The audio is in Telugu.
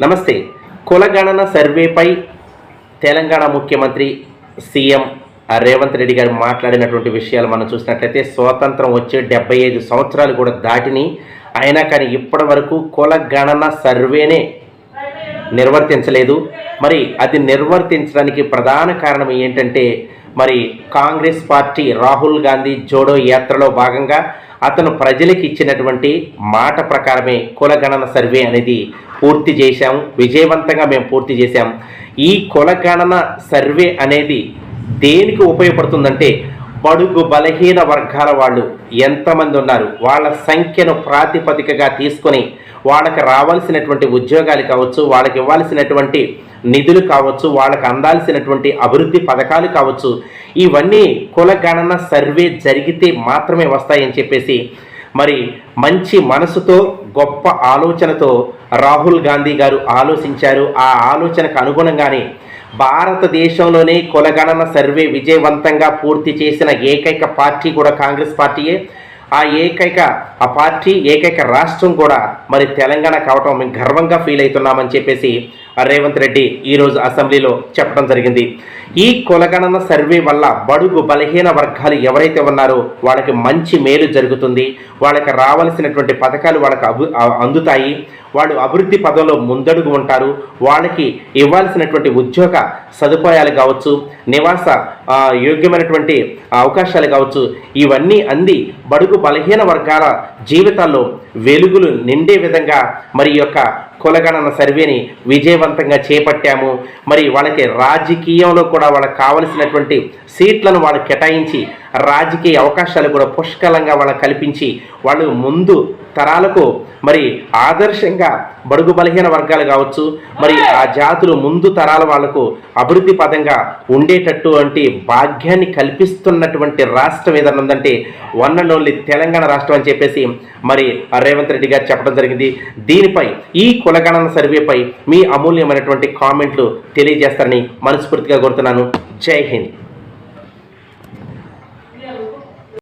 నమస్తే. కులగణన సర్వేపై తెలంగాణ ముఖ్యమంత్రి సీఎం రేవంత్ రెడ్డి గారు మాట్లాడినటువంటి విషయాలు మనం చూసినట్లయితే స్వాతంత్రం వచ్చే డెబ్బై ఐదు సంవత్సరాలు కూడా దాటిని అయినా కానీ ఇప్పటి వరకు కులగణన సర్వేనే నిర్వర్తించలేదు. మరి అది నిర్వర్తించడానికి ప్రధాన కారణం ఏంటంటే మరి కాంగ్రెస్ పార్టీ రాహుల్ గాంధీ జోడో యాత్రలో భాగంగా అతను ప్రజలకు ఇచ్చినటువంటి మాట ప్రకారమే కులగణన సర్వే అనేది పూర్తి చేశాము. విజయవంతంగా మేము పూర్తి చేశాం ఈ కులగణన సర్వే అనేది దేనికి ఉపయోగపడుతుందంటే బడుగు బలహీన వర్గాల వాళ్ళు ఎంతమంది ఉన్నారు? వాళ్ళ సంఖ్యను ప్రాతిపదికగా తీసుకొని వాళ్ళకి రావాల్సినటువంటి ఉద్యోగాలు కావచ్చు వాళ్ళకి ఇవ్వాల్సినటువంటి నిధులు కావచ్చు వాళ్ళకి అందాల్సినటువంటి అభివృద్ధి పథకాలు కావచ్చు ఇవన్నీ కులగణన సర్వే జరిగితే మాత్రమే వస్తాయని చెప్పేసి మరి మంచి మనసుతో గొప్ప ఆలోచనతో రాహుల్ గాంధీ గారు ఆలోచించారు. ఆ ఆలోచనకు అనుగుణంగానే భారతదేశంలోనే కులగణన సర్వే విజయవంతంగా పూర్తి చేసిన ఏకైక పార్టీ కూడా కాంగ్రెస్ పార్టీయే. ఆ ఏకైక ఆ పార్టీ ఏకైక రాష్ట్రం కూడా మరి తెలంగాణ కావటం మేము గర్వంగా ఫీల్ అవుతున్నామని చెప్పేసి రేవంత్ రెడ్డి ఈరోజు అసెంబ్లీలో చెప్పడం జరిగింది. ఈ కులగణన సర్వే వల్ల బడుగు బలహీన వర్గాలు ఎవరైతే ఉన్నారో వాళ్ళకి మంచి మేలు జరుగుతుంది. వాళ్ళకి రావాల్సినటువంటి పథకాలు వాళ్ళకి అభి అందుతాయి. వాళ్ళు అభివృద్ధి పదంలో ముందడుగు ఉంటారు. వాళ్ళకి ఇవ్వాల్సినటువంటి ఉద్యోగ సదుపాయాలు కావచ్చు నివాస యోగ్యమైనటువంటి అవకాశాలు కావచ్చు ఇవన్నీ అంది బడుగు బలహీన వర్గాల జీవితాల్లో వెలుగులు నిండే విధంగా మరి యొక్క కులగణన సర్వేని విజయవంతంగా చేపట్టాము. మరి వాళ్ళకి రాజకీయంలో కూడా వాళ్ళకి కావలసినటువంటి సీట్లను వాళ్ళు కేటాయించి రాజకీయ అవకాశాలు కూడా పుష్కలంగా వాళ్ళకి కల్పించి వాళ్ళు ముందు తరాలకు మరి ఆదర్శంగా బడుగు బలహీన వర్గాలు కావచ్చు మరి ఆ జాతులు ముందు తరాల వాళ్ళకు అభివృద్ధి పదంగా ఉండేటట్టు వంటి భాగ్యాన్ని కల్పిస్తున్నటువంటి రాష్ట్రం ఏదన్నా ఉందంటే వన్ అండ్ ఓన్లీ తెలంగాణ రాష్ట్రం అని చెప్పేసి మరి రేవంత్ రెడ్డి గారు చెప్పడం జరిగింది. దీనిపై ఈ కులగణన సర్వేపై మీ అమూల్యమైనటువంటి కామెంట్లు తెలియజేస్తారని మనస్ఫూర్తిగా కోరుతున్నాను. జై హింద్.